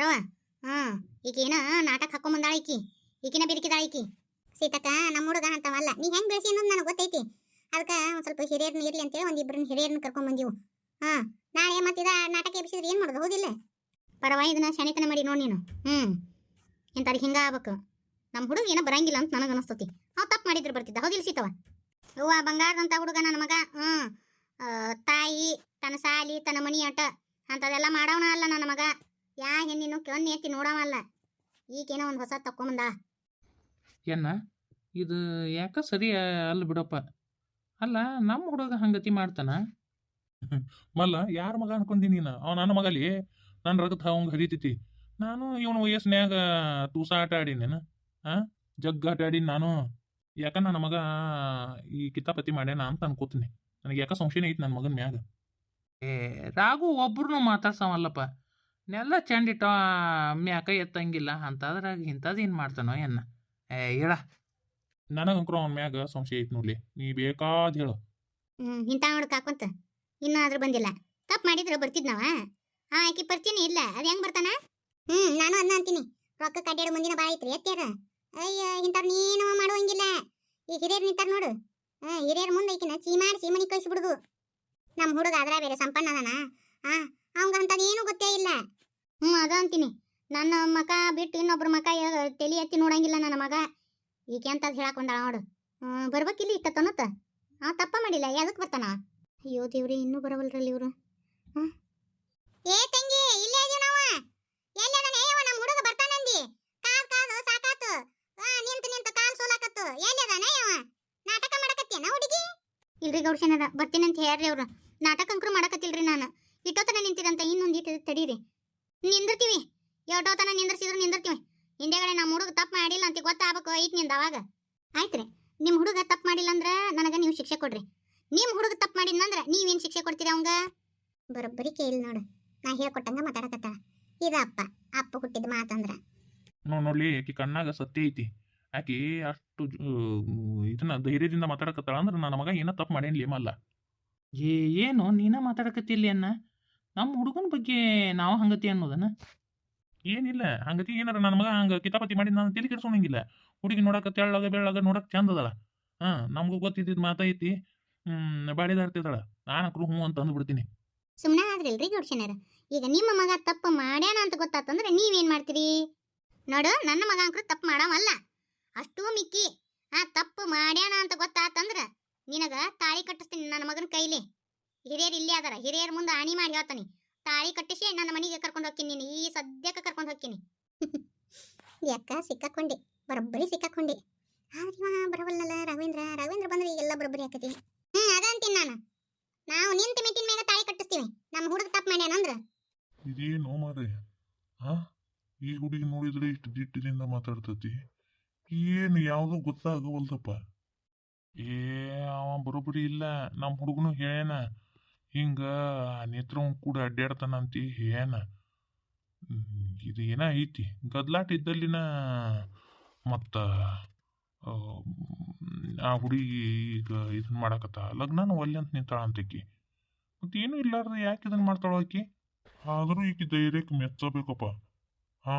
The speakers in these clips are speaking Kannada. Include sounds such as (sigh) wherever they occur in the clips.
ಪರವ ಹ್ಮ್ ಈಕೇನ ನಾಟಕ ಹಾಕೊಂಬಂದಾಳ ಈಕಿ. ಈಕಿನ ಬಿರಿಕಿದಾಳ ಈಕಿ. ಸೀತಕ್ಕ ನಮ್ಮ ಹುಡುಗ ಅಂತವಲ್ಲ ನೀ ಹೆಂಗ್ ಬೆಳೆಸಿ ಅನ್ನೋದು ನನಗೆ ಗೊತ್ತೈತಿ. ಅದಕ್ಕೆ ಒಂದ್ ಸ್ವಲ್ಪ ಹಿರಿಯರ್ನ ಇರ್ಲಿ ಅಂತೇಳಿ ಒಂದು ಇಬ್ಬರನ್ನ ಹಿರಿಯರ್ನ ಕರ್ಕೊಂಡ್ ಬಂದಿವು. ಹಾ ನಾಳೆ ಮತ್ತಿದ ನಾಟಕ ಎಬ್ಸಿದ್ರೆ ಏನು ಮಾಡೋದು? ಹೌದಿಲ್ಲ ಪರವ ಇದನ್ನ ಶನಿತನ ಮಾಡಿ ನೋಡಿ ನೀನು. ಹ್ಮ್ ಇಂಥವ್ರಿಗೆ ಹಿಂಗ ಆಗ್ಬೇಕು. ನಮ್ಮ ಹುಡುಗ ಏನೋ ಬರಂಗಿಲ್ಲ ಅಂತ ನನಗೆ ಅನಿಸ್ತತಿ. ಅವ್ ತಪ್ಪು ಮಾಡಿದ್ರೆ ಬರ್ತಿದ್ದ. ಹೌದಿಲ್ಲ ಸೀತವ ಅವ್ವ ಬಂಗಾರದಂತ ಹುಡುಗ ನನ್ನ ಮಗ. ಆ, ತಾಯಿ ತನ್ನ ಸಾಲಿ ತನ್ನ ಮನಿ ಆಟ ಅಂಥದೆಲ್ಲ ಮಾಡವನ ಅಲ್ಲ ನನ್ನ ಮಗ. ಯಾ ಹೆಣ್ಣಿನ ಕಣ್ಣು ಎತ್ತಿ ನೋಡವ ಅಲ್ಲ. ಈಗೇನೋ ಒಂದು ಹೊಸ ತಕ್ಕೊಂಬಂದ ಏನ? ಇದು ಯಾಕ ಸರಿ ಅಲ್ಲ ಬಿಡಪ್ಪ? ಅಲ್ಲ ನಮ್ಮ ಹುಡುಗ ಹಂಗತಿ ಮಾಡ್ತಾನ? ಮಲ್ಲ ಯಾರ ಮಗ ಅನ್ಕೊಂಡಿ ನೀನು? ಅವ ನನ್ನ ಮಗಲಿ? ನನ್ನ ರಗತ್ ಅವಂಗ ಹರಿತೈತಿ. ನಾನು ಇವನ ವಯಸ್ಸಿನ್ಯಾಗ ತೂಸ ಆಟ ಆಡಿನೇನ? ಆ? ಜಗ್ಗ ಆಟ ಆಡಿನಿ ನಾನು. ಯಾಕ ನನ್ನ ಮಗ ಈ ಕಿತಾಪತಿ ಮಾಡ್ಯಾನ ಅಂತ ಅನ್ಕೋತೀನಿ. ನನಗೆ ಯಾಕ ಸಂಶಯನೇ ಐತಿ ನನ್ನ ಮಗನ ಮ್ಯಾಗ? ಏ ರಾಘು ಒಬ್ರು ಮಾತಾಡ್ಸವಲ್ಲಪ್ಪ. ನೆಲ್ಲ ಚಂಡಿಟ್ಟ ಮ್ಯಾಕ ಎತ್ತಂಗಿಲ್ಲ. ಅಂತದ್ರಾಗ ಇಂಥದ್ದು ಏನು ಮಾಡ್ತಾನೋ ಎನ್ನ? ಏ ಹೇಳ ನನಗಂಕ್ರು ಅವನ ಮ್ಯಾಗ ಸಂಶಯ ಐತಿ ನೋಡ್ಲಿ. ನೀ ಬೇಕಾದ್ ಹೇಳು. ಹ್ಮ್, ಇಂಥ ಹುಡುಗ ಹಾಕೊಂತ ಇನ್ನೂ ಬಂದಿಲ್ಲ. ತಪ್ಪು ಮಾಡಿದ್ರೆ ಬರ್ತಿದ್ನವ? ಆ, ಆಕಿ ಬರ್ತೀನಿ ಇಲ್ಲ. ಅದು ಹೆಂಗ್ ಬರ್ತಾನ? ಹ್ಮ್, ನಾನು ಅದನ್ನ ಅಂತೀನಿ. ರೊಕ್ಕ ಕಡ್ಡಾಡು ಮುಂದಿನ ಬಾಳ ಐತ್ರಿ ಎತ್ತಾರ ಅಯ್ಯ, ಇಂಥವ್ರು ನೀನು ಮಾಡುವಂಗಿಲ್ಲ. ಈ ಹಿರಿಯರು ನಿಂತಾರ ನೋಡು. ಆ, ಹಿರಿಯರ್ ಮುಂದೆ ಈಕಿನ ಚೀಮಾಡಿ ಚೀಮನಿ ಕಳಿಸ್ಬಿಡುದು ನಮ್ಮ ಹುಡುಗ ಅದ್ರ ಬೇರೆ ಸಂಪನ್ನ ಅದನ. ಹಾ ಅವಂಗ ಏನು ಗೊತ್ತೇ ಇಲ್ಲ. ಹ್ಞೂ ಅದ ಅಂತೀನಿ. ನನ್ನ ಮಕ ಬಿಟ್ಟು ಇನ್ನೊಬ್ರ ಮಕ ತಲೆ ಎತ್ತಿ ನೋಡಂಗಿಲ್ಲ ನನ್ನ ಮಗ. ಈಕೆ ಅಂತ ಹೇಳಕ್ ಬಂದಾಳ ನೋಡು. ಬರ್ಬೇಕಿಲ್ಲ ಇತ್ತ ತನ್ನತ್ತ ಆ, ತಪ್ಪ ಮಾಡಿಲ್ಲ. ಯಾವ್ದಕ್ಕೆ ಬರ್ತಾನ? ಅಯ್ಯೋ ದೇವ್ರಿ, ಇನ್ನೂ ಬರವಲ್ರಲ್ಲ ಇವರು. ಏ ತಂಗಿ, ಇಲ್ಲೇ ಇದೀವಿ ನಾವು? ಎಲ್ಲಿ ಏವ ನಮ್ಮ ಹುಡುಗ ಬರ್ತಾನಂದಿ ಕಾದ್ ಕಾದು ಸಾಕಾತು. ನಿಂತು ನಿಂತು, ಕಾಲ್ ಸೋಲಾಕತ್ತು. ಎಲ್ಲಿ ಅದಾನ ಏವ ನಾಟಕ ಮಾಡಕತ್ತೇನ ಹುಡುಗಿ? ಇಲ್ರಿ ಗೌಡ್ಸೇನರ, ಬರ್ತೀನಿ ಅಂತ ಹೇಳ್ರಿ ಅವ್ರು. ನಾಟಕ ಅಂಕರು ಮಾಡಕತ್ತಿಲ್ರಿ ನಾನು. ಇಟ್ಟೋತನ ನಿಂತಿರಂತ ಇನ್ನೊಂದು ಇಟ್ಟು ತಡೀರಿ. ನಿಂದಿರ್ತೀವಿ. ಎಷ್ಟೋತನ ನಿಂದ್ರಿಸಿದ್ರು ನಿಂದಿರ್ತೀವಿ. ಹಿಂದೆಗಡೆ ನಮ್ಮ ಹುಡುಗ ತಪ್ಪು ಮಾಡಿಲ್ಲ ಅಂತ ಗೊತ್ತಾಗಬೇಕು ಐತ್ನಿಂದ ಅವಾಗ. ಆಯ್ತ್ರಿ ನಿಮ್ಮ ಹುಡುಗ ತಪ್ಪು ಮಾಡಿಲ್ಲ ಅಂದ್ರೆ ನನಗೆ ನೀವು ಶಿಕ್ಷೆ ಕೊಡ್ರಿ. ನಿಮ್ಮ ಹುಡುಗ ತಪ್ಪು ಮಾಡಿದ್ನಂದ್ರೆ ನೀವೇನು ಶಿಕ್ಷೆ ಕೊಡ್ತೀರಿ ಅವಂಗ? ಬರೋಬ್ಬರಿ ಕೇಳಿ ನೋಡು. ನಾ ಹೇಳ್ಕೊಟ್ಟಂಗ ಮಾತಾಡಕತ್ತಾಳ. ಇದ ಅಪ್ಪ. ಅಪ್ಪ ಹುಟ್ಟಿದ ಮಾತಂದ್ರ ನೋಡ್ ನೋಡ್ಲಿ ಆಕಿ ಕಣ್ಣಾಗ ಸತ್ಯ ಐತಿ. ಆಕಿ ಅಷ್ಟು ಇದನ್ನ ಧೈರ್ಯದಿಂದ ಮಾತಾಡಕತ್ತಾಳ ಅಂದ್ರೆ ನನ್ನ ಮಗ ಏನೋ ತಪ್ಪು ಮಾಡೇನ್ಲಿ ಮಲ್ಲ. ಏ ಏನು? ನೀನ ಮಾತಾಡಕತ್ತಿಲ್ಲ ಅನ್ನ? ನಮ್ಮ ಹುಡುಗನ ಬಗ್ಗೆ ನಾವು ಹಂಗತಿ ಅನ್ನೋದನ್ನ ಏನಿಲ್ಲ ಹಂಗತಿ ಏನಾರ ನನ್ನ ಮಗ ಹಂಗ ಕಿತಾಪತಿ ಮಾಡಿ ನಾನು ತಲೆ ಕೆಡ್ಸೋಣಂಗಿಲ್ಲ ಹುಡುಗಿ ನೋಡಕ ತೆಳ್ಳಗ ಬೆಳ್ಳಗ ನೋಡಕ್ ಚಂದ ಅದಳ ಹಾ ನಮಗೂ ಗೊತ್ತಿದ್ದಿದ್ ಮಾತೈತಿ ಹ್ಮ್ ನಾನು ನಾನಕ್ರು ಹ್ಞೂ ಅಂತ ಅಂದ್ಬಿಡ್ತೀನಿ. ಸುಮ್ಮನೆ ಆದ್ರಿಲ್ರಿ ಗೌಡ್ಶನರ ಈಗ ನಿಮ್ಮ ಮಗ ತಪ್ಪು ಮಾಡ್ಯಾನ ಅಂತ ಗೊತ್ತಾತಂದ್ರೆ ನೀವೇನ್ ಮಾಡ್ತೀರಿ? ನೋಡು ನನ್ನ ಮಗ ಅಂಕರು ತಪ್ಪು ಮಾಡವಲ್ಲ. ಅಷ್ಟೂ ಮಿಕ್ಕಿ. ಆ ತಪ್ಪು ಮಾಡ್ಯಾನ ಅಂತ ಗೊತ್ತಾತಂದ್ರ ನಿನಗ ತಾಳಿ ಕಟ್ಟಿಸ್ತೀನಿ ನನ್ನ ಮಗನ ಕೈಲಿ. ಹಿರಿಯರ್ ಇಲ್ಲೇ ಅದಾರ. ಹಿರಿಯರ ಮುಂದೆ ಆಣಿ ಮಾಡಿ ಹೇಳ್ತಾನೆ. ತಾಳಿ ಕಟ್ಟಿಸಿ ನನ್ನ ಮನೆಗೆ ಕರ್ಕೊಂಡು ಹೋಗ್ತೀನಿ ನೀನು. ಈ ಸದ್ಯಕ್ಕೆ ಕರ್ಕೊಂಡು ಹೋಗ್ತೀನಿ. (laughs) ಯಾಕ? ಸಿಕ್ಕಾಕೊಂಡೆ. ಬರೋಬ್ಬರಿ ಸಿಕ್ಕಾಕೊಂಡೆ. ಆದ್ರೆ ಇವ ರವೀಂದ್ರ ರಾಘವೇಂದ್ರ? ರಾಘವೇಂದ್ರ ಬಂದ್ರೆ ಈಗೆಲ್ಲ ಬರೋಬ್ಬರಿ ಹಾಕತಿ ಹ್ಮ್, ಅದ ಅಂತೀನಿ ನಾನು. ನಾವು ನಿಂತ ಮೀಟಿನ ಮೇಲೆ ತಾಳಿ ಕಟ್ಟಿಸ್ತೀವಿ. ನಮ್ಮ ಹುಡುಗ ತಪ್ಪು ಮಾಡ್ಯಾನಂದ್ರ ಇದೇನು ಮಾರ್ರೆ ಹಾ ಈ ಹುಡುಗಿ ನೋಡಿದ್ರೆ ಇಷ್ಟು ದಿಟ್ಟದಿಂದ ಮಾತಾಡ್ತತಿ. ಏನು ಯಾವುದು ಗೊತ್ತಾಗವಲ್ದಪ್ಪ. ಏ, ಅವ ಬರೋಬ್ಬರಿ ಇಲ್ಲ. ನಮ್ಮ ಹುಡುಗನು ಹೇಳ್ಯಾನ. ಹಿಂಗ ನೇತ್ರ ಕೂಡ ಅಡ್ಡಾಡ್ತಾನಂತಿ ಏನ? ಇದು ಏನ ಐತಿ? ಗದ್ಲಾಟ ಇದ್ದಲ್ಲಿನ ಮತ್ತ ಆ, ಹುಡುಗಿ ಈಗ ಇದನ್ನ ಮಾಡಾಕತ್ತ. ಲಗ್ನನ ಒಲ್ಲೆ ಅಂತ ನಿಂತಾಳ ಮತ್ತು ಏನು ಇಲ್ಲಾರ್ದ ಯಾಕೆ ಇದನ್ನ ಮಾಡ್ತಾಳ ಆಕಿ? ಆದರೂ ಈಕಿ ಧೈರ್ಯಕ್ಕೆ ಮೆಚ್ಚಬೇಕಪ್ಪ. ಆ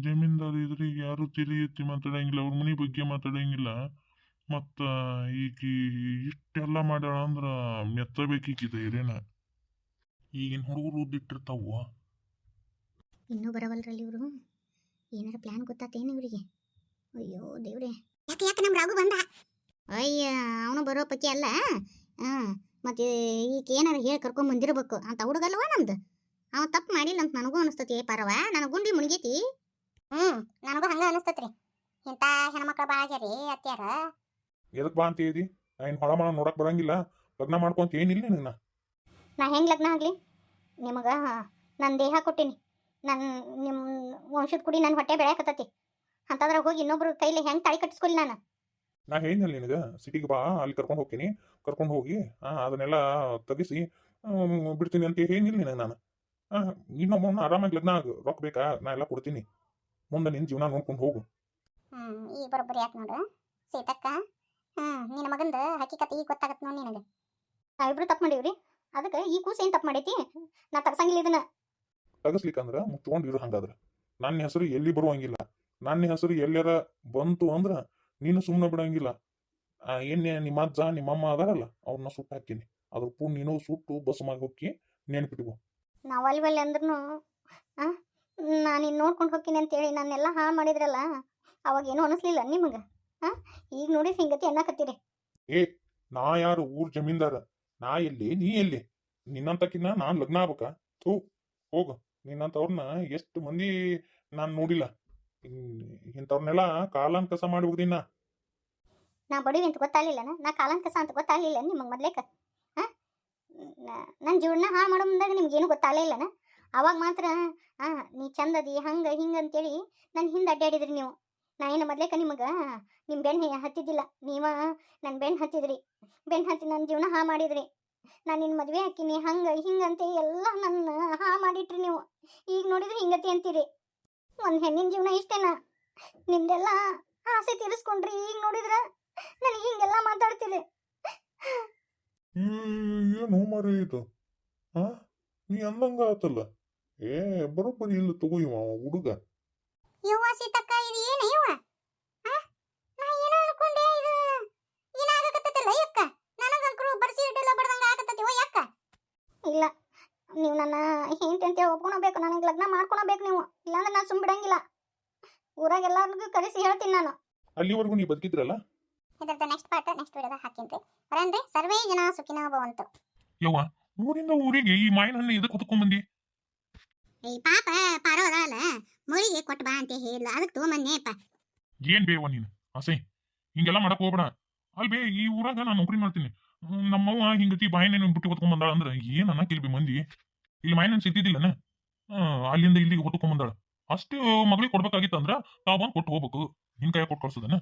ಜಮೀನ್ದಾರ್ ಇದ್ರೆ ಯಾರು ತಿಳಿ ಎತ್ತಿ ಮಾತಾಡಂಗಿಲ್ಲ ಅವ್ರ ಮನೆ ಬಗ್ಗೆ ಮಾತಾಡಂಗಿಲ್ಲ. ಮತ್ತ ಈಕಿ ಇಷ್ಟೆಲ್ಲ ಮಾಡ್ಯಾಳ ಅಂದ್ರೆ ಮೆಚ್ಚಬೇಕು ಈಕಿ ಧೈರ್ಯನ ಈಗಿನ ಹುಡುಗರು ಉದ್ದಿಟ್ಟಿರ್ತಾವ ಇನ್ನೂ ಬರವಲ್ರಲ್ಲಿ ಇವರು. ಏನಾರ ಪ್ಲಾನ್ ಗೊತ್ತಾತೇನು ಇವರಿಗೆ? ಅಯ್ಯೋ ದೇವ್ರೆ. ಯಾಕೆ ಯಾಕೆ ನಮ್ಮ ರಾಘು ಬಂದ? ಅಯ್ಯ ಅವನು ಬರೋ ಪಕ್ಕಿ ಅಲ್ಲ. ಹಾಂ ಮತ್ತೆ ಈಗ ಏನಾರ ಹೇಳಿ ಕರ್ಕೊಂಡ್ ಬಂದಿರ್ಬೇಕು. ಅಂತ ಹುಡುಗಲ್ವ ನಮ್ದು? ಅವ ತಪ್ಪು ಮಾಡಿಲ್ಲ ಅಂತ ನನಗೂ ಅನಿಸ್ತತಿ ಪರವ. ನನ್ನ ಗುಂಡಿ ಮುಳುಗೈತಿ ಹ್ಞೂ ನನಗೂ ಹಂಗೆ ಅನಿಸ್ತತ್ರಿ. ಇಂಥ ಹೆಣ್ಮಕ್ಳು ಭಾಳ ಆಗ್ಯಾರಿ ಅತ್ಯಾರ ಎದಕ್ ಬಾ ಅಂತ ಹೇಳಿ ಏನು ಹೊಳ ಮಾಡ ನೋಡಕ್ ಬರಂಗಿಲ್ಲ. ಲಗ್ನ ಮಾಡ್ಕೊಂತ ಏನಿಲ್ಲ ನಿನ್ನ? ನಾ ಹೆಂಗೆ ಲಗ್ನ ಆಗಲಿ? ನಿಮಗೆ ನನ್ನ ದೇಹ ಕೊಟ್ಟಿನಿ. ನನ್ನ ನಿಮ್ಮ ವಂಶದ ಕುಡಿ ನನ್ನ ಹೊಟ್ಟೆ ಬೆಳೆಯಕತ್ತತಿ. ಅಂತದ್ರಾಗ ಹೋಗಿ ಇನ್ನೊಬ್ರು ಕೈಲಿ ಹೆಂಗೆ ತಾಳಿ ಕಟ್ಟಿಸ್ಕೊಲಿ ನಾನು? ನಾ ಹೇಳಿದ್ನಲ್ಲ ನಿನಗೆ ಸಿಟಿಗೆ ಬಾ ಅಲ್ಲಿ ಕರ್ಕೊಂಡು ಹೋಗ್ತೀನಿ. ಕರ್ಕೊಂಡು ಹೋಗಿ ಹಾಂ ಅದನ್ನೆಲ್ಲ ತೆಗಿಸಿ ಬಿಡ್ತೀನಿ ಅಂತ ಏನಿಲ್ಲ ನಿನಗೆ ನಾನು. ಇನ್ನೊಬ್ಬನ ಆರಾಮಾಗಿ ಲಗ್ನ ಆಗು ರೊಕ್ಕ ಬೇಕಾ? ನಾ ಎಲ್ಲ ಕೊಡ್ತೀನಿ. ಮುಂದೆ ನಿನ್ನ ಜೀವನ ನೋಡ್ಕೊಂಡು ಹೋಗು. ಹ್ಞೂ ಈ ಬರೋಬ್ಬರಿ ಯಾಕೆ ನೋಡು? ಸೀತಕ್ಕ ಹ್ಞೂ ನಿನ್ನ ಮಗಂದ ಹಕ್ಕಿಕತೆ ಈಗ ಗೊತ್ತಾಗತ್ತೆ ನೋಡಿ ನಿನಗೆ. ನಾವಿಬ್ರು ತಪ್ಪು ಮಾಡೀವ್ರಿ. ಅದಕ್ಕೆ ಈ ಕೂಸು ಏನ್ ತಪ್ಪು ಮಾಡೈತಿ? ನಾ ತಗಸಂಗಿಲ್ಲ ಇದನ್ನ. ತಗಸ್ಲಿಕ್ಕಂದ್ರ ಮುಚ್ಕೊಂಡಿರು ಹಂಗಾದ್ರ. ನನ್ನ ಹೆಸರು ಎಲ್ಲಿ ಬರುವಂಗಿಲ್ಲ. ನನ್ನ ಹೆಸರು ಎಲ್ಲಾರ ಬಂತು ಅಂದ್ರ ನೀನು ಸುಮ್ಮನೆ ಬಿಡಂಗಿಲ್ಲ. ಆ, ಏನ್ ನಿಮ್ಮ ಅಜ್ಜ ನಿಮ್ಮಮ್ಮ ಅದಾರಲ್ಲ ಅವ್ರನ್ನ ಸುಟ್ಟು ಹಾಕಿನಿ ಅದ್ರ ಪೂ ನೀನು ಸುಟ್ಟು ಬಸ್ ಮಾಡಿ ಹೋಗಿ ನೆನ್ಪಿಟ್ಕೋ. ನಾವು ಬಲ್ಲಿ ಅಂದ್ರೂ ನಾನು ಇನ್ನು ನೋಡ್ಕೊಂಡು ಹೋಗ್ತೀನಿ ಅಂತೇಳಿ ನನ್ನೆಲ್ಲ ಹಾಳು ಮಾಡಿದ್ರಲ್ಲ ಅವಾಗ ಏನೂ ಅನಿಸ್ಲಿಲ್ಲ ನಿಮಗೆ? ಹಾಂ? ಈಗ ನೋಡಿ ಹಿಂಗತಿ ಅನ್ನಕತ್ತೀರಿ. ಏ ನಾ ಯಾರು ಊರ್ ಜಮೀನ್ದಾರ? ನಾ ಎಲ್ಲಿ? ನೀ ಎಲ್ಲಿ? ನಿನ್ನಂತಕಿನ್ನ ನಾನ್ ಲಗ್ನ ಆಗ್ಬೇಕ? ಥೂ ಹೋಗು. ನಿನ್ನಂತವ್ರನ್ನ ಎಷ್ಟು ಮಂದಿ ನಾನ್ ನೋಡಿಲ್ಲ. ಇಂಥವ್ರನ್ನೆಲ್ಲ ಕಾಲನ್ ಕಸ ಮಾಡಿ ಹೋಗ್ದಿನ ನಾ. ಬಡವಿ ಅಂತ ಗೊತ್ತಾಗ್ಲಿಲ್ಲ ನಾ ಕಾಲನ್ ಕಸ ಅಂತ ಗೊತ್ತಾಗ್ಲಿಲ್ಲ ನಿಮಗೆ ಮೊದ್ಲೇಕ? ಹಾಂ? ನನ್ನ ಜೀವನ ಹಾಳು ಮಾಡೋ ಮುಂದಾಗ ನಿಮ್ಗೇನು ಗೊತ್ತಾಗಲೇ ಇಲ್ಲನ? ಅವಾಗ ಮಾತ್ರ ಹಾಂ ನೀ ಚಂದದಿ ಹಂಗೆ ಹಿಂಗೆ ಅಂತೇಳಿ ನನ್ನ ಹಿಂದೆ ಅಡ್ಡಾಡಿದ್ರಿ ನೀವು. ನಾ ಏನು ಮೊದ್ಲೇಕ ನಿಮಗೆ ನಿಮ್ಮ ಬೆನ್ನು ಹತ್ತಿದ್ದಿಲ್ಲ. ನೀವ ನನ್ನ ಬೆನ್ನು ಹತ್ತಿದ್ರಿ. ಬೆನ್ನು ಹತ್ತಿ ನನ್ನ ಜೀವನ ಹಾ ಮಾಡಿದ್ರಿ. ನಾನು ನಿನ್ನ ಮದುವೆ ಹಾಕಿನಿ ಹಂಗೆ, ಹಿಂಗೆ ಅಂತ ಎಲ್ಲ ನನ್ನ ಹಾ ಮಾಡಿಟ್ರಿ ನೀವು. ಈಗ ನೋಡಿದ್ರೆ ಹಿಂಗತಿ ಅಂತೀರಿ. ಒಂದು ಹೆಣ್ಣಿನ ಜೀವನ ಇಷ್ಟೇನಾ? ನಿಮ್ದೆಲ್ಲ ಆಸೆ ತೀರಿಸ್ಕೊಂಡ್ರಿ ಈಗ ನೋಡಿದ್ರೆ ನನಗೆ ಹಿಂಗೆಲ್ಲ ಮಾತಾಡ್ತೀರಿ ಏನು ಮರಿ ಇದು? ಹಾ? ನೀ ಅಂದಂಗ ಆತಲ್ಲ. ಏ, ಬರೋಬ್ಬರಿ ಇಲ್ಲ ತಗೋ ಇವ, ಹುಡುಗ. ಯವ್ವ ಸೀತಕ್ಕ ಇದು ಏನು ಯವ್ವ? ನಾ ಏನೋ ಅನ್ಕೊಂಡೆ ಇದು? ಏನಾಗಕತ್ತಲ್ಲ ಯಕ್ಕ ನನಗಂಕರು ಬರ್ಸಿ ಇಟ್ಟೆಲ್ಲ ಬಡ್ದಂಗ ಆಗಕತ್ತೈತಿ ಓ ಯಕ್ಕ ಇಲ್ಲ ನೀವು ನನ್ನ ಹೆಂಡತಿ ಅಂತ ಒಪ್ಕೊಳಬೇಕು ನನಗೆ ಲಗ್ನ ಮಾಡ್ಕೊಳಬೇಕು ನೀವು. ಇಲ್ಲಾಂದ್ರೆ ನಾನು ಸುಮ್ ಬಿಡಂಗಿಲ್ಲ. ಊರಾಗ ಎಲ್ಲರಿಗೂ ಕರೆಸಿ ಹೇಳ್ತೀನಿ ನಾನು. ಅಲ್ಲಿವರೆಗೂ ನೀ ಬದುಕಿದ್ರಲ್ಲ? ಇದರದ ನೆಕ್ಸ್ಟ್ ಪಾರ್ಟ್ ನೆಕ್ಸ್ಟ್ ವಿಡಿಯೋದಾಗ ಹಾಕಿನ್ರಿ. ಬರಂದ್ರೆ ಸರ್ವೇ ಜನ ಸುಖಿನ ಭವಂತು. ಯವ್ವ ಊರಿಂದ ಊರಿಗೆ ಈ ಹಣ್ಣು ಎದಕ್ಕೆ ಹೊತ್ಕೊಂಡ್ ಬಂದಿ? ಈ ಪಾಪ ಪಾರೋ ಮಳಿಗೆ ಕೊಟ್ಟು ಬಾ ಅಂತ ಹೇಳಿಲ್ಲ ಅದಕ್ಕೆ ತೊಗೊಂಬನ್ನೇಪ್ಪ ಏನ್ ಬೇವ ನೀನು? ಅಸೈ ಹಿಂಗೆಲ್ಲ ಮಾಡಕ್ ಹೋಗ್ಬೇಡ. ಅಲ್ ಬೇ ಈ ಊರಾಗ ನಾನು ನೌಕರಿ ಮಾಡ್ತೀನಿ. ನಮ್ಮವ್ವ ಹಿಂಗತಿ ಬಾಯಿನ ಬಿಟ್ಟು ಹೊತ್ಕೊಂಡ್ ಬಂದಾಳ ಅಂದ್ರೆ ಏನ್ ಅನ್ನಕ್ ಮಂದಿ? ಇಲ್ಲಿ ಮಾಯಿನ ಆ ಅಲ್ಲಿಂದ ಇಲ್ಲಿಗೆ ಹೊತ್ಕೊಂಡ್ ಬಂದಾಳ ಅಷ್ಟು ಮಗಳಿಗೆ ಕೊಡ್ಬೇಕಾಗಿತ್ತು ಅಂದ್ರ ತಾವ್ ಬಂದು ಕೊಟ್ಟು ಹೋಗ್ಬೇಕು. ನಿನ್ ಕೈ ಕೊಟ್ಟು ಕಳ್ಸದನ?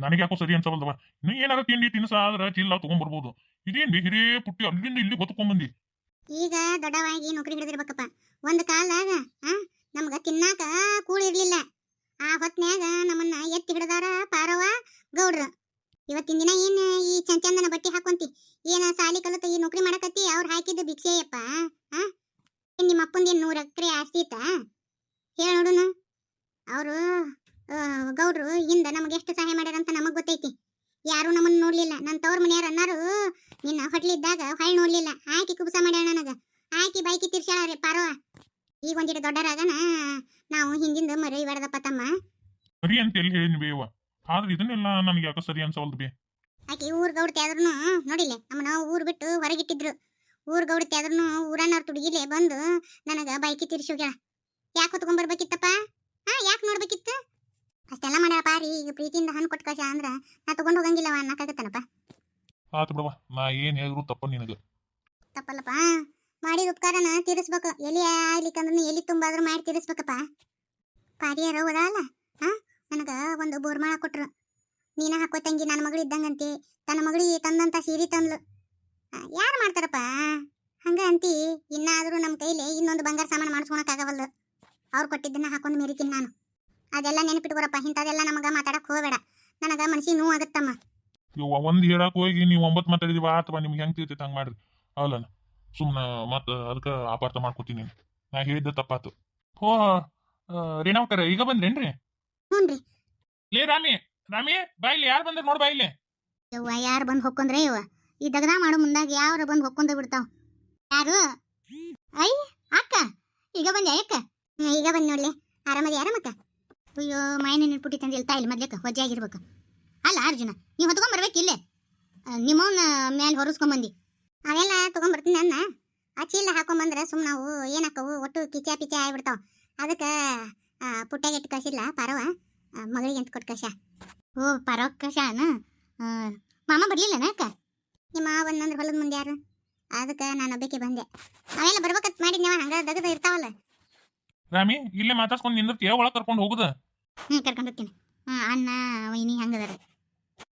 ನನಗೆ ಯಾಕೋ ಸರಿ ಅನ್ಸವಲ್ದವ? ಇನ್ನು ಏನಾರ ತಿಂಡಿ ತಿನಿಸ ಆದ್ರ ಚೀಲ ತಗೊಂಡ್ ಬರ್ಬೋದು. ಇದೇನ್ ಬೇ ಹಿರೇ ಪುಟ್ಟಿ ಅಲ್ಲಿಂದ ಇಲ್ಲಿ ಹೊತ್ಕೊಂಡ್ ಬಂದಿ? ಈಗ ದೊಡ್ಡವಾಗಿ ನೌಕರಿ ಹಿಡಿದಿರ್ಬೇಕಪ್ಪ. ಒಂದು ಕಾಲದಾಗ ಆ? ನಮ್ಗ ತಿನ್ನಾಕ ಕೂಳಿರ್ಲಿಲ್ಲ ಆ ಹೊತ್ನ್ಯಾಗ ನಮ್ಮನ್ನ ಎತ್ತಿ ಹಿಡ್ದಾರ ಪಾರವ ಗೌಡ್ರ. ಇವತ್ತಿನ ದಿನ ಏನು ಈ ಚಂದ ಚಂದನ ಬಟ್ಟೆ ಹಾಕೊಂತಿ? ಏನ ಸಾಲಿ ಕಲಿತ ಈ ನೌಕರಿ ಮಾಡಕತ್ತಿ? ಅವ್ರು ಹಾಕಿದ್ದು ಭಿಕ್ಷೆಯಪ್ಪ, ಆ? ನಿಮ್ಮ ಅಪ್ಪಂದ ನೂರು ಎಕರೆ ಆಸ್ತಿ ಇತ್ತ ಹೇಳ ನೋಡುನು. ಅವರು ಗೌಡ್ರು ಹಿಂದ ನಮಗೆ ಎಷ್ಟು ಸಹಾಯ ಮಾಡ್ಯಾರಂತ ನಮಗೆ ಗೊತ್ತೈತಿ. ಯಾರು ನಮ್ಮನ್ನ ನೋಡಲಿಲ್ಲ. ನನ್ನ ತವ್ರ ಮನೆಯವ್ರು ಅನ್ನಾರು, ನಿನ್ನ ಹೊಟ್ಲಿದ್ದಾಗ ಹೊಳ್ ನೋಡ್ಲಿಲ್ಲ. ಆಕಿ ಕುಬ್ಸ ಮಾಡ್ಯಾಳ ನನಗ. ಆಕಿ ಬೈಕಿ ರೀ ಪಾರವ ಈಗ ಒಂದಿಟ್ಟು ದೊಡ್ಡರಾಗನ ನಾವು ಹಿಂದಿಂದ ಮರಿ ಬಡದಪ್ಪ ತಮ್ಮ. ಸರಿ ಅಂತ ಎಲ್ಲಿ ಹೇಳಿನಿ ಬೇವ ಆದ್ರೆ ಇದನ್ನೆಲ್ಲ ನನಗೆ ಯಾಕೆ ಸರಿ ಅನ್ಸವಲ್ದು ಬೇ? ಆಕಿ ಊರ್ ಗೌಡ್ತಿ ಆದ್ರೂ ನೋಡಿಲ್ಲ ನಮ್ಮನ್ನ ಊರ್ ಬಿಟ್ಟು ಹೊರಗಿಟ್ಟಿದ್ರು. ಊರ್ ಗೌಡ್ತಿ ಆದ್ರೂ ಊರನ್ನವ್ರ ತುಡುಗಿಲೆ ಬಂದು ನನಗ ಬೈಕಿ ತಿರ್ಸಿ ಹೋಗ್ಯಾಳ ಯಾಕೆ ಹೊತ್ಕೊಂಡ್ ಬರ್ಬೇಕಿತ್ತಪ್ಪ ಹಾ ಯಾಕೆ ನೋಡ್ಬೇಕಿತ್ತು? ಅಷ್ಟೆಲ್ಲ ಮಾಡ್ಯಾಳ ರೀ ಈಗ ಪ್ರೀತಿಯಿಂದ ಹಣ್ಣು ಕೊಟ್ಟು ಕಳ್ಸ ಅಂದ್ರ ನಾ ತಗೊಂಡ್ ಹೋಗಂಗಿಲ್ಲವ ಅನ್ನಕ್ಕಾಗತ್ತನಪ್ಪ. ಆತು ಬಿಡವ ನಾ ಏನ್ ಹೇಳಿದ್ರು ತಪ್ಪ ನಿನಗೆ. ತಪ್ಪಲ್ಲಪ್ಪ. ಮಾಡಿದ ಉಪಕಾರನ ತೀರಿಸ್ಬೇಕು. ಎಲ್ಲಿ ಆಗ್ಲಿಕ್ಕಂದ್ರೂ ಎಲ್ಲಿ ತುಂಬಾದ್ರೂ ಮಾಡಿ ತೀರಿಸ್ಬೇಕಪ್ಪ. ಪಾರಿಯರ ಹೋದಲ್ಲ ಹಾ? ನನಗ ಒಂದು ಬೋರ್ಮಾಳ ಕೊಟ್ರು. ನೀನ ಹಾಕೋ ತಂಗಿ ನನ್ನ ಮಗಳು ಇದ್ದಂಗಂತಿ, ತನ್ನ ಮಗಳಿಗೆ ತಂದಂತ ಸೀರೆ ತಂದ್ಲು. ಯಾರು ಮಾಡ್ತಾರಪ್ಪ? ಹಂಗ ಅಂತಿ, ಇನ್ನಾದ್ರೂ ನಮ್ಮ ಕೈಲಿ ಇನ್ನೊಂದು ಬಂಗಾರ ಸಾಮಾನು ಮಾಡಿಸ್ಕೊಳಕ್ಕಾಗವಲ್ದು ಅವ್ರು ಕೊಟ್ಟಿದ್ದನ್ನ ಹಾಕೊಂಡು ಮೆರಿತೀನಿ ನಾನು. ಅದೆಲ್ಲ ನೆನಪಿಟ್ಕೊರಪ್ಪ ಇಂಥದೆಲ್ಲ ನಮಗ ಮಾತಾಡಕ್ ಹೋಗಬೇಡ. ನನಗ ಮನಸಿ ನೋವು ಆಗತ್ತಮ್ಮ. ಒಂದ್ ಹೇಳಕ್ ಹೋಗಿ, ನೀವು ಒಂಬತ್ ಮಾತಾಡಿದಿವ ಅಥವಾ ನಿಮ್ಗೆ ಹೆಂಗ್ ತಿಳ್ತೈತೆ ಹಂಗ್ ಮಾಡ್ರಿ. ಅವಲ್ಲ ಸುಮ್ಮನೆ ಮತ್ತೆ ಅದಕ್ಕೆ ಅಪಾರ್ಥ ಮಾಡ್ಕೊತೀನಿ. ನಾ ಹೇಳಿದ್ದ ತಪ್ಪಾತು. ಹೋ ರೇಣಾವ್ಕರ ಈಗ ಬಂದ್ರೇನ್ರಿ? ಹ್ಞೂನ್ರಿ ಲೇ ರಾಮಿ ರಾಮಿ ಬಾಯಿಲಿ ಯಾರು ಬಂದ್ರೆ ನೋಡ್ ಇಲ್ಲಿ. ಯವ್ವ ಯಾರು ಬಂದು ಹೊಕ್ಕೊಂದ್ರೆ ಇವ ಈ ದಗದ ಮಾಡೋ ಮುಂದಾಗ ಯಾರು ಬಂದು ಹೊಕ್ಕೊಂಡ ಬಿಡ್ತಾವ? ಯಾರು? ಐ ಅಕ್ಕ. ಈಗ ಬಂದೆ ಅಕ್ಕ ಈಗ ಬಂದ್ ನೋಡ್ಲಿ. ಆರಾಮದಿ ಆರಾಮಕ್ಕ ಅಯ್ಯೋ ಮಾಯನ ನಿಟ್ಬಿಟ್ಟಿ ತಂದು ಹೇಳ್ತಾ ಇಲ್ಲ ಮೊದ್ಲಕ್ಕ ಹೊಜ್ಜೆ ಆಗಿರ್ಬೇಕು ಅಲ್ಲ ಅರ್ಜುನ ನೀವು ಹೊತ್ಕೊಂಡ್ ಬರ್ಬೇಕಿಲ್ಲೇ? ನಿಮ್ಮವನ್ನ ಮ್ಯಾಲೆ ಹೊರಸ್ಕೊಂಬಂದಿ. ಅವೆಲ್ಲ ತಗೊಂಡ್ಬರ್ತೀನಿ ಅನ್ನ. ಆ ಚೀಲ ಹಾಕೊಂಬಂದ್ರೆ ಸುಮ್ ನಾವು ಏನಾಕವು ಒಟ್ಟು ಕಿಚ ಪಿಚ ಆಗ್ಬಿಡ್ತಾವ. ಅದಕ್ಕೆ ಪುಟ್ಟಾಗ ಇಟ್ಟು ಕಳ್ಸಿಲ್ಲ ಪಾರವ? ಆ, ಮಗಳಿಗೆ ಅಂತ ಕೊಟ್ಟು ಕಳ್ಸ ಓ ಪಾರವ ಕಳ್ಸಾನ ಮಾಮ ಬರ್ಲಿಲ್ಲನ ಅಕ್ಕ? ನಿಮ್ಮ ಬಂದಂದ್ರೆ ಹೊಲದ ಮುಂದೆ ಯಾರು? ಅದಕ್ಕೆ ನಾನು ಒಬ್ಬಕ್ಕೆ ಬಂದೆ. ಅವೆಲ್ಲ ಬರ್ಬೇಕಂತ ಮಾಡಿದ್ನವ ಹಂಗ ದಗದ ಇರ್ತಾವಲ್ಲ. ರಾಮಿ ಇಲ್ಲೇ ಮಾತಾಡ್ಸ್ಕೊಂಡ್ ನಿಂದಿರ್ತೀಯ? ಒಳಗ್ ಕರ್ಕೊಂಡು ಹೋಗುದ? ಹ್ಞೂ ಕರ್ಕೊಂಡು ಹೋಗ್ತೀನಿ. ಹಾಂ ಅಣ್ಣ ವೈನಿ ಹಂಗದಾರ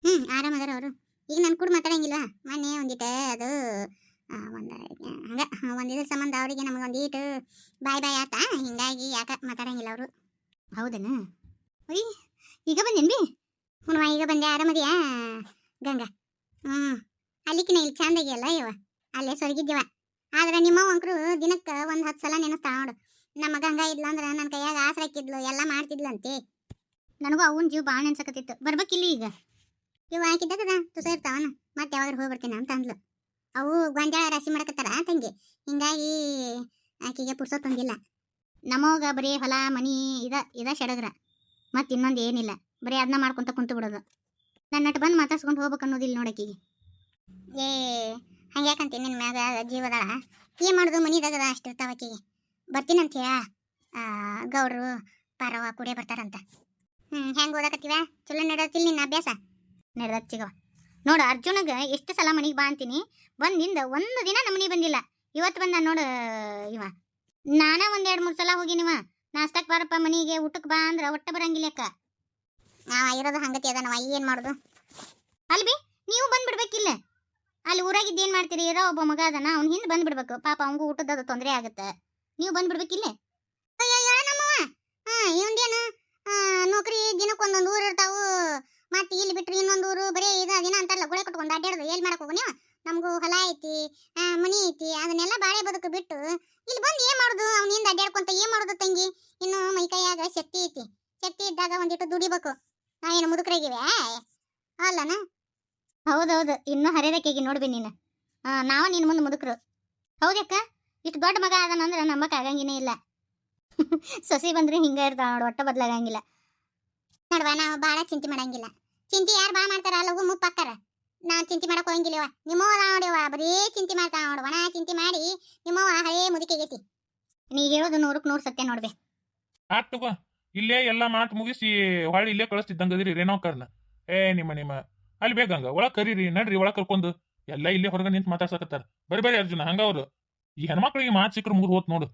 ಹ್ಞೂ ಆರಾಮದಾರ ಅವರು. ಈಗ ನಾನು ಕೂಡ ಮಾತಾಡಂಗಿಲ್ವಾ? ಮೊನ್ನೆ ಒಂದಿಟ್ಟು ಅದು ಒಂದು ಹಂಗ ಒಂದು ಇದ್ರ ಸಂಬಂಧ ಅವರಿಗೆ ನಮಗೆ ಒಂದೀಟು ಬಾಯ್ ಬಾಯ್ ಆತ. ಹಿಂಗಾಗಿ ಯಾಕೆ ಮಾತಾಡಂಗಿಲ್ಲ ಅವರು. ಹೌದನ? ಅಯ್ಯ ಈಗ ಬಂದೇನು ಬಿ ಹ್ಞೂ ಈಗ ಬಂದೆ. ಆರಾಮದಿಯಾ? ಗಂಗಾ. ಹ್ಞೂ ಅಲ್ಲಿಕಿನ ಇಲ್ಲಿ ಚಂದಾಗಿಯಲ್ಲ ಇವ? ಅಲ್ಲೇ ಸೊರಗಿದ್ದೀವ. ಆದ್ರೆ ನಿಮ್ಮ ಅಂಕರು ದಿನಕ್ಕೆ ಒಂದು ಹತ್ತು ಸಲ ನೆನಸ್ತಾ ನೋಡು. ನಮ್ಮ ಗಂಗಾ ಇದ್ಲ ಅಂದ್ರೆ ನನ್ನ ಕೈಯಾಗ ಆಸರೆ ಹಾಕಿದ್ಲು ಎಲ್ಲ ಮಾಡ್ತಿದ್ಲಂತೆ. ನನಗೂ ಅವನ್ ಜೀವ ಭಾಳ ನೆನ್ಸಕತ್ತಿತ್ತು. ಬರ್ಬೇಕಿಲ್ಲ ಈಗ? ಇವ ಹಾಕಿದ್ದಾಗದ ತುಸ ಇರ್ತಾವನ? ಮತ್ತೆ ಯಾವಾಗ ಹೋಗ್ಬರ್ತೀನಿ ಅಂತ ಅಂದ್ಲು. ಅವು ಗೊಂಜಾಳ ರಾಶಿ ಮಾಡಕತ್ತಾರ ತಂಗಿ. ಹಿಂಗಾಗಿ ಆಕೆಗೆ ತಂದಿಲ್ಲ. ನಮಗ ಬರೀ ಹೊಲ, ಮನಿ ಇದ ಇದ ಶಡಗ್ರ. ಮತ್ತೆ ಇನ್ನೊಂದು ಏನಿಲ್ಲ. ಬರೀ ಅದನ್ನ ಮಾಡ್ಕೊಂತ ಕುಂತು ಬಿಡೋದು. ನನ್ನ ಬಂದು ಮಾತಾಡ್ಸ್ಕೊಂಡು ಹೋಗ್ಬೇಕು ಅನ್ನೋದಿಲ್ಲ ನೋಡಕ್ಕಿಗೆ ಏ ಹಂಗ್ಯಾಕಂತೀನಿ ನಿನ್ನ ಮ್ಯಾಗ ಜೀವದಾಳ? ಏನ್ ಮಾಡುದು ಮನಿದಾಗ ಅಷ್ಟಿರ್ತಾವ ಆಕಿಗೆ. ಬರ್ತೀನಂತ ಹೇಳ ಗೌಡ್ರು ಪಾರವ ಕುಡಿಯ ಬರ್ತಾರಂತ. ಹ್ಞೂ ಹೆಂಗ್ ಓದಾಕತ್ತೀವ ಚಲೋ ನಡತಿಲ್ಲ ನಿನ್ನ ಅಭ್ಯಾಸ? ನಡ್ದಚ್ಚಿಗವ ನೋಡು ಅರ್ಜುನಗ ಎಷ್ಟು ಸಲ ಮನೆಗೆ ಬಾ ಅಂತೀನಿ. ಬಂದಿಂದ ಒಂದು ದಿನ ನಮ್ಮ ಮನೆಗೆ ಬಂದಿಲ್ಲ. ಇವತ್ತು ಬಂದ ನೋಡು ಇವ. ನಾನ ಒಂದು ಎರಡು ಮೂರು ಸಲ ಹೋಗಿನಿವ ನಾಷ್ಟಕ್ಕೆ ಬಾರಪ್ಪ ಮನೆಗೆ ಊಟಕ್ಕೆ ಬಾ ಅಂದ್ರೆ ಒಟ್ಟ ಬರಂಗಿಲ್ಲ ಅಕ್ಕ ನಾವ ಇರೋದು ಹಂಗತಿ ಅದ ನಾವ ಮಾಡೋದು? ಅಲ್ಲಿ ಅಲ್ಬಿ ನೀವು ಬಂದ್ಬಿಡ್ಬೇಕಿಲ್ಲ. ಅಲ್ಲಿ ಊರಾಗಿದ್ದು ಏನು ಮಾಡ್ತೀರಿ? ಇರೋ ಒಬ್ಬ ಮಗ ಅದನ, ಅವ್ನು ಹಿಂದೆ ಬಂದ್ಬಿಡ್ಬೇಕು. ಪಾಪ ಅವಂಗೂ ಊಟದ ತೊಂದರೆ ಆಗುತ್ತೆ. ನೀವು ಬಂದ್ಬಿಡ್ಬೇಕಿಲ್ಲ? ನಮ್ಮವ ಹಾಂ ಇವಂದೇನು? ನೌಕರಿ ದಿನಕ್ಕೆ ಒಂದೊಂದು ಊರು ಇರ್ತಾವು. ಮತ್ತೆ ಇಲ್ಲಿ ಬಿಟ್ರೆ ಇನ್ನೊಂದು ಊರು ಬರೀ ಇದು ದಿನ ಅಂತಾರಲ್ಲ ಗುಳೆ ಕಟ್ಕೊಂಡು ಅಡ್ಡಾಡೋದು ಏನ್ ಮಾಡಕ್ ಹೋಗು ನೀವು? ನಮಗೂ ಹೊಲ ಐತಿ ಮನಿ ಐತಿ ಅದನ್ನೆಲ್ಲ ಬಾಳೆ ಬದುಕು ಬಿಟ್ಟು ಇಲ್ಲಿ ಬಂದು ಏನ್ ಮಾಡುದು? ಅವ್ನಿಂದ ಅಡ್ಡಾಡ್ಕೊಂತ ಏನ್ ಮಾಡುದು ತಂಗಿ? ಇನ್ನು ಮೈಕೈಯಾಗ ಶಕ್ತಿ ಐತಿ. ಶಕ್ತಿ ಇದ್ದಾಗ ಒಂದಿಟ್ಟು ದುಡಿಬೇಕು. ನಾವೇನು ಮುದುಕರಾಗಿವೆ? ಅಲ್ಲನ? ಹೌದೌದು ಇನ್ನೂ ಹರಿದಕ್ಕೆಗೆ ನೋಡ್ಬಿ ನೀನು. ಆ, ನಿನ್ನ ಮುಂದೆ ಮುದುಕರು. ಹೌದಕ್ಕ ಇಷ್ಟು ದೊಡ್ಡ ಮಗ ಅದನಂದ್ರೆ ನಂಬಕ್ ಆಗಂಗಿನೇ ಇಲ್ಲ. (laughs) ಸೊಸಿ ಬಂದ್ರೆ ಹಿಂಗ ಇರ್ತಾವ ನೋಡು ಒಟ್ಟ ಬದಲಾಗಂಗಿಲ್ಲ. ನೋಡುವ ನಾವು ಭಾಳ ಚಿಂತೆ ಮಾಡಂಗಿಲ್ಲ. ಚಿಂತೆ ಯಾರು ಬಾ ಮಾಡ್ತಾರ? ಲಘು ಮುಪ್ಪಾಕ್ತಾರ ನಾ ಚಿಂತೆ ಮಾಡಕ್ ಹೋಗಂಗಿಲ್ಲವ ನಿಮ್ಮವ ನೋಡಿವ ಬರೀ ಚಿಂತೆ ಮಾಡ್ತಾ ನೋಡು ವಣ ಚಿಂತೆ ಮಾಡಿ ನಿಮ್ಮವ ಹಳೇ ಮುದುಕೆಗೈತಿ ನೀ ಹೇಳೋದು ನೂರಕ್ಕೆ ನೂರು ಸತ್ಯ ನೋಡ್ಬೇ. ಆತ್ ತಗೋ. ಇಲ್ಲೇ ಎಲ್ಲ ಮಾತು ಮುಗಿಸಿ ಹೊಳ್ಳಿ ಇಲ್ಲೇ ಕಳಿಸ್ತಿದ್ದಂಗದಿರಿ ರೇಣೋಕರ್ನ ಏ ನಿಮ್ಮ ನಿಮ್ಮ. ಅಲ್ಲಿ ಬೇಕಂಗ ಒಳಗ್ ಕರೀರಿ, ನಡ್ರಿ ಒಳಗ್ ಕರ್ಕೊಂಡು. ಎಲ್ಲ ಇಲ್ಲೇ ಹೊರಗೆ ನಿಂತು ಮಾತಾಡ್ಸಕತ್ತಾರ. ಬರಿ ಅರ್ಜುನ, ಹಂಗ ಅವ್ರು. ಈ ಹೆಣ್ಮಕ್ಳಿಗೆ ಮಾತು ಸಿಕ್ಕರು ಮುಗಿದು ಹೋತ್ ನೋಡು.